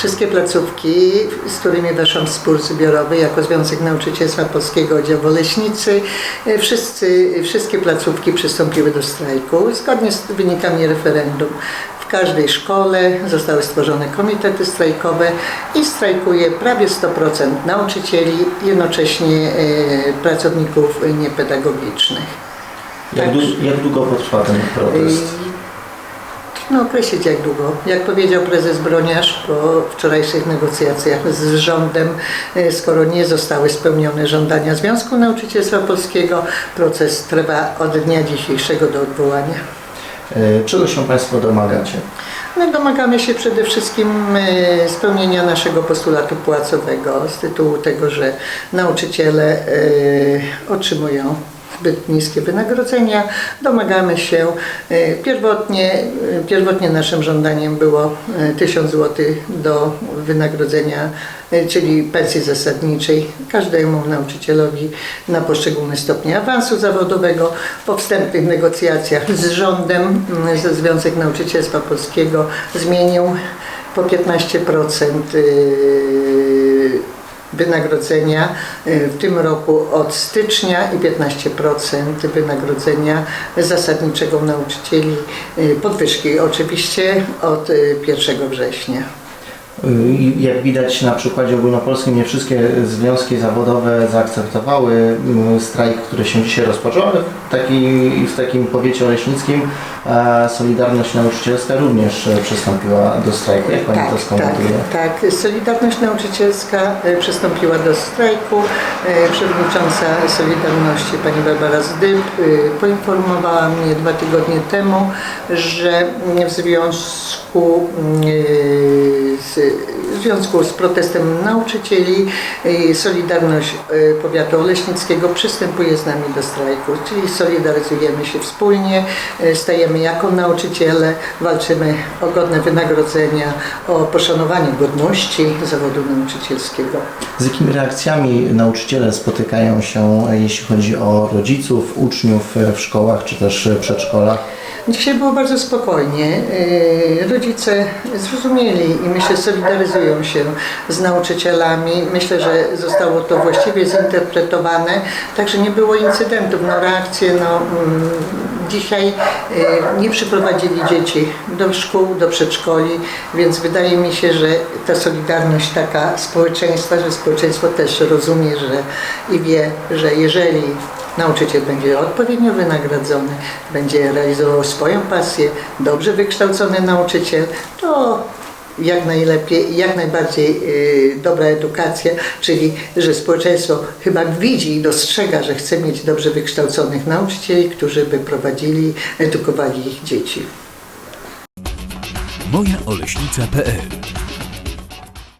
Wszystkie placówki, z którymi weszłam w spór zbiorowy jako Związek Nauczycielstwa Polskiego Oddział Woleśnicy, e, wszyscy, wszystkie placówki przystąpiły do strajku zgodnie z wynikami referendum. W każdej szkole zostały stworzone komitety strajkowe i strajkuje prawie 100% nauczycieli, jednocześnie e, pracowników niepedagogicznych. Jak, Tak. dłu- jak długo potrwa ten protest? Trudno określić jak długo. Jak powiedział prezes Broniarz po wczorajszych negocjacjach z rządem, e, skoro nie zostały spełnione żądania Związku Nauczycielstwa Polskiego, proces trwa od dnia dzisiejszego do odwołania. E, Czego się Państwo domagacie? No, domagamy się przede wszystkim e, spełnienia naszego postulatu płacowego z tytułu tego, że nauczyciele otrzymują zbyt niskie wynagrodzenia. Domagamy się, e, pierwotnie, e, pierwotnie naszym żądaniem było e, 1000 zł do wynagrodzenia, e, czyli pensji zasadniczej każdemu nauczycielowi na poszczególne stopnie awansu zawodowego. Po wstępnych negocjacjach z rządem mm, ze Związek Nauczycielstwa Polskiego zmienił po 15% yy, wynagrodzenia yy, w tym roku od stycznia i 15% wynagrodzenia zasadniczego nauczycieli yy, podwyżki oczywiście od yy, 1 września. Y, Jak widać na przykładzie ogólnopolskim, nie wszystkie związki zawodowe zaakceptowały mm, strajk, który się dzisiaj rozpoczął, ale w, taki, w takim powiecie oleśnickim e, Solidarność Nauczycielska również e, przystąpiła do strajku. Jak Pani to tak, skomentuje? tak. Solidarność Nauczycielska e, przystąpiła do strajku. Przewodnicząca Solidarności pani Barbara Zdyb poinformowała mnie dwa tygodnie temu, że w związku e, z, w związku z protestem nauczycieli e, Solidarność e, Powiatu Oleśnickiego przystępuje z nami do strajku, czyli solidaryzujemy się wspólnie, e, stajemy jako nauczyciele, walczymy o godne wynagrodzenia, o poszanowanie godności zawodu nauczycielskiego. Z jakimi reakcjami nauczyciele spotykają się, jeśli chodzi o rodziców, uczniów w szkołach czy też przedszkolach? Dzisiaj było bardzo spokojnie. Yy, Rodzice zrozumieli i myślę solidaryzują się z nauczycielami. Myślę, że zostało to właściwie zinterpretowane, także nie było incydentów. No reakcje, no mm, dzisiaj yy, nie przyprowadzili dzieci do szkół, do przedszkoli, więc wydaje mi się, że ta solidarność taka społeczeństwa, że społeczeństwo też rozumie, że i wie, że jeżeli Nauczyciel będzie odpowiednio wynagradzony, będzie realizował swoją pasję, dobrze wykształcony nauczyciel, to jak najlepiej, jak najbardziej y, dobra edukacja, czyli że społeczeństwo chyba widzi i dostrzega, że chce mieć dobrze wykształconych nauczycieli, którzy by prowadzili, edukowali ich dzieci. mojaoleśnica.pl